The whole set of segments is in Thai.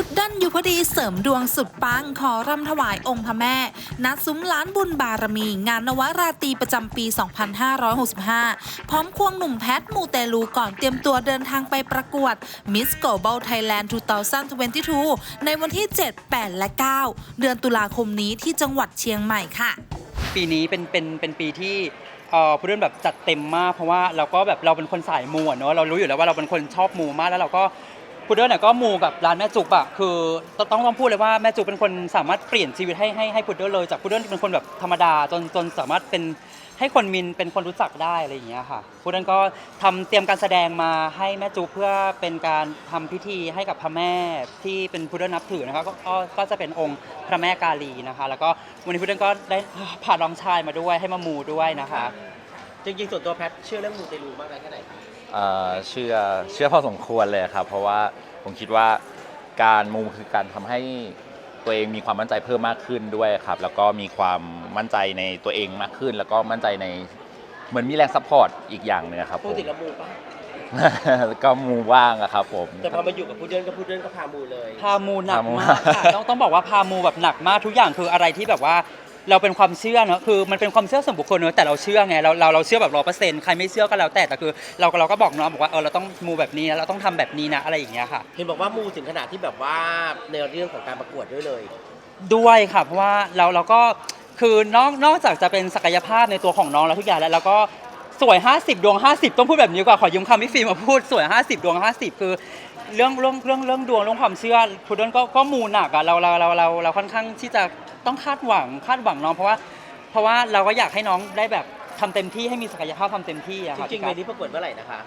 พุดเดิ้ลอยู่พอดีเสริมดวงสุดปังขอรำถวายองค์พระแม่นัดซุ้มล้านบุญบารมี งานนวราตรีประจำปี 2565 พร้อมควงหนุ่มแพทมูเตลูก่อนเตรียมตัวเดินทางไปประกวด Miss Global Thailand 2022 ในวันที่ 7 8 และ 9 เดือนตุลาคมนี้ที่จังหวัดเชียงใหม่ค่ะ ปีนี้เป็นเป็นเป็นปีที่เอ่อผู้เล่นแบบจัดเต็มมากเพราะว่าเราก็แบบเราเป็นคนสายมูอะเนาะเรารู้อยู่แล้วว่าเราเป็นคนชอบมูมากแล้วเราก็ ผู้เล่นเนี่ยก็มูกับร้านแม่จุกอะคือต้องต้องพูดเลยว่าแม่จุกเป็นคนสามารถเปลี่ยนชีวิตให้ให้ให้พุดเดิ้ลเลยจากพุดเดิ้ลที่เป็นคนแบบธรรมดาจนจนสามารถเป็นให้คนมินเป็นคนรู้จักได้อะไรอย่างเงี้ยค่ะพุดเดิ้ลก็ทำเตรียมการแสดงมาให้แม่จุกเพื่อเป็นการทำพิธีให้กับพระแม่ที่เป็นพุดเดิ้ลนับถือนะคะก็ก็ก็จะเป็นองค์พระแม่กาลีนะคะ แล้วก็วันนี้พุดเดิ้ลก็ได้ผ่านน้องชายมาด้วยให้มามูด้วยนะคะ จริงๆส่วนตัวแพทเชื่อเรื่องมูเตลูมากน้อยแค่ไหนครับ เอ่อเชื่อเชื่อพอสมควรเลยครับ เพราะว่าผมคิดว่าการมูคือการทำให้ตัวเองมีความมั่นใจเพิ่มมากขึ้นด้วยครับ แล้วก็มีความมั่นใจในตัวเองมากขึ้น แล้วก็มั่นใจในเหมือนมีแรงซัพพอร์ตอีกอย่างหนึงอะครับปผกม ติเรามูป่ะ ก็มูว่างอะครับผม แต่พอมาอยู่กับพูดเดิลก็พูดเดิลก็พามูเลย พามูหนักพามูมากค่ะต้องต้องบอกว่าพามูแบบหนักมากทุกอย่างคืออะไรที่แบบว่า เราเป็นความเชื่อเนอะคือมันเป็นความเชื่อส่วนบุคคลเนอะแต่เราเชื่อไงเราเราเราเชื่อแบบร้อเปอร์เซ็นต์ใครไม่เชื่อก็แล้วแต่แต่คือ เราเราก็บอกน้องบอกว่าเออเราต้องมูแบบนี้นะเราต้องทำแบบนี้นะอะไรอย่างเงี้ยค่ะ เห็นบอกว่ามูถึงขนาดที่แบบว่าในเรื่องของการประกวดด้วยเลย ด้วยค่ะเพราะว่าเราเราก็คือนอกนอกจากจะเป็นศักยภาพในตัวของน้องแล้วทุกอย่างแล้วเราก็สวย 50 ดวง 50 ต้องพูดแบบนี้ดีกว่าขอยืมคำพี่ฟิล์มมาพูดสวย 50 ดวง 50 คือเรื่องเรื่องเรื่องเรื่องดวงเรื่องความเชื่อพุดเดิ้ลก็ก็มูหนักอะเราเราเราเราเราค่อนข้างที่จะ ต้องคาดหวังคาดหวังน้องเพราะว่า เพราะว่าเราก็อยากให้น้องได้แบบทำเต็มที่ให้มีศักยภาพทำเต็มที่อะจค่ะริงๆพี่เวกั๊กนี้ประกวดเมื่อไหร่นะคะ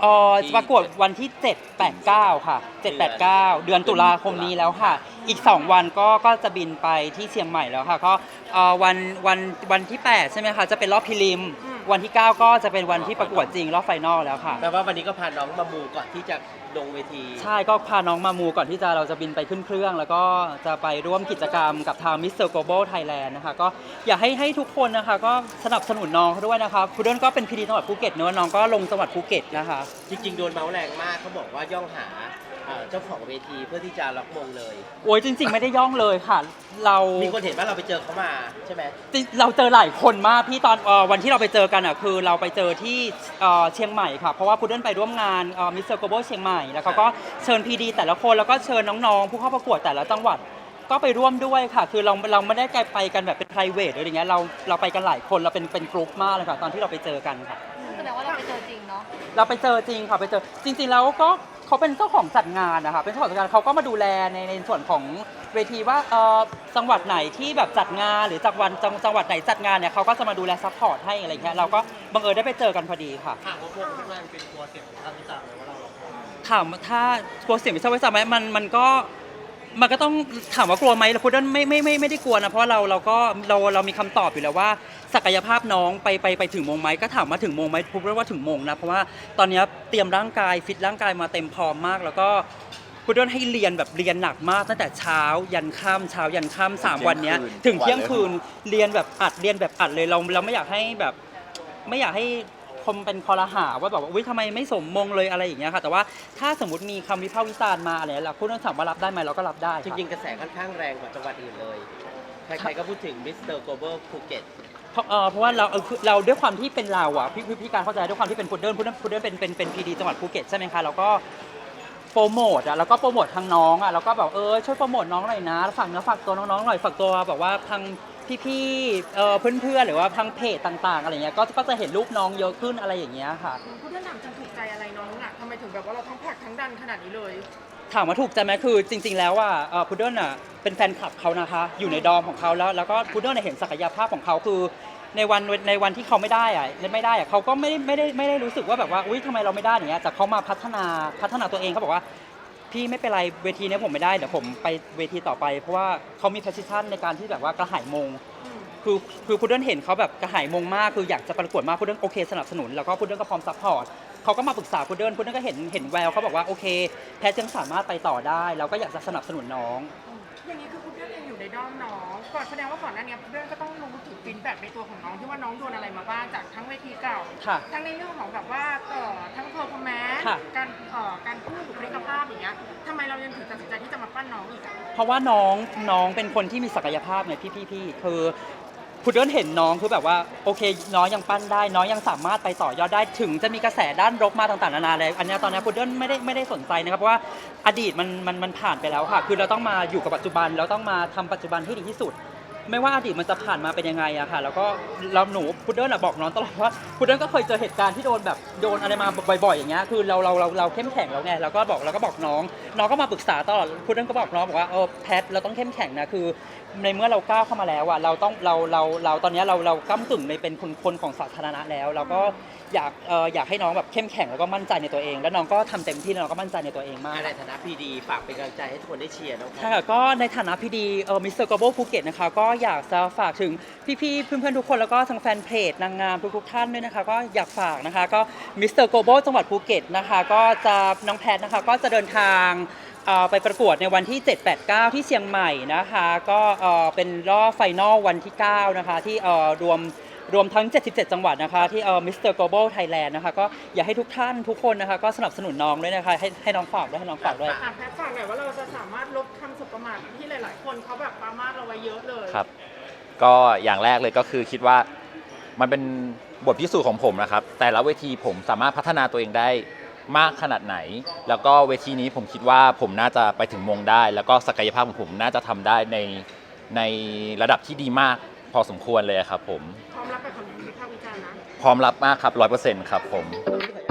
เอ่อจะประกวดวันที่ 7 8 9 ค่ะ 7 8 9 เดือนตุลาคมนี้แล้วค่ะ อีก 2 วันก็ก็จะบินไปที่เชียงใหม่แล้วค่ะ ก็เอ่อวันวันวันที่ 8 ใช่ไหมคะ จะเป็นรอบพรีลิม วันที่ 9 ก็จะเป็นวันที่ประกวดจริงรอบไฟนอลแล้วค่ะ แปลว่าวันนี้ก็พาน้องมามูก่อนที่จะลงเวที ใช่ก็พาน้องมามูก่อนที่จะเราจะบินไปขึ้นเครื่อง แล้วก็จะไปร่วมกิจกรรมกับทาง Mr. Global Thailand นะคะก็อยากให้ให้ทุกคนนะคะก็สนับสนุนน้องเขาด้วยนะคะพุดเดิ้ลก็เป็นพีดีจังหวัดภูเก็ตเนอะน้องก็ลงจังหวัดภูเก็ตนะคะ จริง ๆ โดนเมาส์แรงมากเขาบอกว่าย่องหา เอ่อเจ้าของเวทีเพื่อที่จะล็อกมงเลย โอ้ยจริง ๆ ไม่ได้ย่องเลยค่ะ เรามีคนเห็นว่าเราไปเจอเขามาใช่ไหมจริงเราเจอหลายคนมากพี่ตอนเอ่อวันที่เราไปเจอกันอะคือเราไปเจอที่เอ่อเชียงใหม่ค่ะ เพราะว่าพุดเดิ้ลไปร่วมงานมิสเตอร์โกลบอลเชียงใหม่แล้วเขาก็เชิญพีดีแต่ละคนแล้วก็เชิญน้องๆ ผู้เข้าประกวดแต่ละจังหวัด ก็ไปร่วมด้วยค่ะ คือเราเราไม่ได้ไปกันแบบเป็น p r i v a t หรืออะไรเงี้ยเราเราไปกันหลายคนเราเป็นเป็นกลุ่มมากเลยค่ะ ตอนที่เราไปเจอกันค่ะ แสดงว่าเราไปเจอจริงเนาะ เราไปเจอจริงค่ะไปเจอจริงๆแล้วก็ เขาเป็นเจ้าของจัดงานนะคะเป็นเจ้าของจัดงานเขาก็มาดูแลในในส่วนของเวทีว่าเออจังหวัดไหนที่แบบจัดงานหรือจังหวัดจังจังหวัดไหนจัดงานเนี่ยเขาก็จะมาดูแลซัพพอร์ตให้อะไรเงี้ยเราก็บังเอิญได้ไปเจอกันพอดีค่ะ ถามว่าพวกทุกงานเป็นตัวเสียงของท่านวิจารณ์เลยว่าเรา ถามว่าถ้ากลัวเสียงวิศวกรรมไหมมันมันก็ มันก็ต้องถามว่ากลัวไหมเราพูดว่าไม่ไม่ไม่ไม่ได้กลัวนะเพราะเราเราก็เราเรามีคำตอบอยู่แล้วว่า ศักยภาพน้องไปไปไปถึงมงไหมก็ถามว่าถึงมงไหมพูดว่าถึงมงนะเพราะว่าตอนนี้เตรียมร่างกายฟิตร่างกายมาเต็มพร้อมมาก แล้วก็พูดว่าให้เรียนแบบเรียนหนักมากตั้งแต่เช้ายันค่ำเช้ายันค่ำสามวันเนี้ยถึงเที่ยงคืนเรียนแบบอัดเรียนแบบอัดเลยเราเราไม่อยากให้แบบ ไม่อยากให้ คมเป็นคอรหาว่าแบบว่าอุ้ยทำไมไม่สมมงเลยอะไรอย่างเงี้ยค่ะ แต่ว่าถ้าสมมติมีคำวิพากษ์วิจารณ์มาอะไรเราพูดเรื่องถามว่ารับได้ไหมเราก็รับได้จริงๆกระแสค่อนข้างแรงกว่าจังหวัดอื่นเลย ใครๆก็พูดถึงมิสเตอร์โกลบอลภูเก็ต เพราะเออเพราะว่าเราเออคือเราด้วยความที่เป็นเราอะพี่พี่พี่การเข้าใจด้วยความที่เป็นพุดเดิ้ลพุดเดิ้ลพุดเดิ้ลเป็นเป็นเป็นพีดีจังหวัดภูเก็ตใช่ไหมคะแล้วก็โปรโมทอะแล้วก็โปรโมททางน้องอะแล้วก็แบบเออช่วยโปรโมทน้องหน่อยนะฝากเนื้อฝากตัวน้องๆหน่อยฝากตัวแบบว่าทาง พี่ๆเออเพื่อนๆหรือว่าทางเพจต่าง ๆ อะไรเงี้ยก็ก็จะเห็นรูปน้องเยอะขึ้นอะไรอย่างเงี้ยค่ะ พูดเรื่องหนังจะถูกใจอะไรน้องอะทำไมถึงแบบว่าเราทั้งผลักทั้งดันขนาดนี้เลย ถามว่าถูกใจไหมคือจริง ๆ แล้วอะพุดเดิ้ลอะเป็นแฟนคลับเขานะคะ อยู่ในดอมของเขาแล้ว แล้วก็พุดเดิ้ลเห็นศักยภาพของเขาคือ ในวันในวันที่เขาไม่ได้อะไม่ได้อะเขาก็ไม่ได้ไม่ได้ไม่ได้รู้สึกว่าแบบว่าอุ้ยทำไมเราไม่ได้อย่างเงี้ยแต่เขามาพัฒนาพัฒนาตัวเองเขาบอกว่า พี่ไม่เป็นไรเวทีเนี้ยผมไม่ได้เดี๋ยวผมไปเวทีต่อไปเพราะว่าเขามี position ในการที่แบบว่ากระหายมง คือคือพุดเดิ้ลเห็นเขาแบบกระหายมงมากคืออยากจะประกวดมากพุดเดิ้ลโอเคสนับสนุนแล้วก็พุดเดิ้ลก็พร้อมซัพพอร์ตเขาก็มาปรึกษาพุดเดิ้ลพุดเดิ้ลก็เห็นเห็นแววเขาบอกว่าโอเค แพทย์ยังสามารถไปต่อได้เราก็อยากจะสนับสนุนน้องอย่างนี้คือ ด้อมน้องก่อนแสดงว่าก่อนหน้านี้พูดเรื่องก็ต้องรู้ถึงฟีดแบ็กในตัวของน้องที่ว่าน้องโดนอะไรมาบ้างจากทั้งเวทีเก่า ค่ะ ทั้งในเรื่องของแบบว่าเอ่อทั้งเพอร์ฟอร์แมนซ์ค่ะ การเอ่อการการพูดบุคลิกภาพอย่างเงี้ยทำไมเรายังถึงตัดสินใจที่จะมาปั้นน้องอีกอะ เพราะว่าน้องน้องเป็นคนที่มีศักยภาพไงพี่พี่พี่คือ คุณเดินเห็นน้องคือแบบว่าโอเค น้องยังปั้นได้ น้องยังสามารถไปต่อยอดได้ถึงจะมีกระแสด้านลบมาต่างๆนานาเลยอันนี้ตอนนี้คุณเดินไม่ได้ไม่ได้สนใจนะครับเพราะว่าอดีตมันมันมันผ่านไปแล้วค่ะ คือเราต้องมาอยู่กับปัจจุบันเราต้องมาทำปัจจุบันให้ดีที่สุด ไม่ว่าอดีตมันจะผ่านมาเป็นยังไงอะค่ะ แล้วก็เราหนูพุดเดิ้ลอะบอกน้องตลอดว่าพุดเดิ้ลก็เคยเจอเหตุการณ์ที่โดนแบบโดนอะไรมาบ่อยๆอย่างเงี้ยคือเราเราเราเราเข้มแข็งแล้วไงเราก็บอกเราก็บอกน้อง น้องก็มาปรึกษาตลอดพุดเดิ้ลก็บอกน้องบอกว่าเออแพทเราต้องเข้มแข็งนะคือ ในเมื่อเราก้าวเข้ามาแล้วอะเราต้องเราเราเราตอนนี้เราเราก้ากึ่งในเป็นคนคนของสาธารณะแล้ว เราก็ อยากเอออยากให้น้องแบบเข้มแข็งแล้วก็มั่นใจในตัวเอง แล้วน้องก็ทำเต็มที่แล้วน้องก็มั่นใจในตัวเองมาก ในฐานะพีดีฝากเป็นกำลังใจให้ทุกคนได้เชียร์น้องแพท ค่ะก็ในฐานะพี่ดีเออมิสเตอร์กโบภูเก็ตนะคะก็อยากจะฝากถึงพี่ๆเพื่อนๆทุกคนแล้วก็ทางแฟนเพจนางงามทุกๆท่านด้วยนะคะ ก็อยากฝากนะคะก็มิสเตอร์โกโบจังหวัดภูเก็ตนะคะก็จะน้องแพทนะคะก็จะเดินทางเอ่อไปประกวดในวันที่ 7-8-9 ที่เชียงใหม่นะคะ ก็เอ่อเป็นรอบไฟนอลวันที่ 9 นะคะ ที่เอ่อรวม รวมทั้ง 77 จังหวัดนะคะ ที่เอ่อมิสเตอร์โกลบอลไทยแลนด์นะคะ ก็อยากให้ทุกท่านทุกคนนะคะ ก็สนับสนุนน้องด้วยนะคะ ให้ให้น้องฝากด้วยให้น้องฝากด้วย อะแพทย์ฝากหน่อยว่าเราจะสามารถลบคำสบประมาทที่หลาย ๆ คนเขาแบบปรามาสเราไว้เยอะเลย ครับ ก็อย่างแรกเลยก็คือคิดว่ามันเป็นบทพิสูจน์ของผมนะครับ แต่ละเวทีผมสามารถพัฒนาตัวเองได้มากขนาดไหน แล้วก็เวทีนี้ผมคิดว่าผมน่าจะไปถึงมงได้ แล้วก็ศักยภาพของผมน่าจะทำได้ในในระดับที่ดีมากพอสมควรเลยครับผมพร้ อมรับกับคำวิพากษ์วิจารณ์นะพร้อมรับมากครับร้อยเปอร์เซ็นต์ครับผมขอบคุณ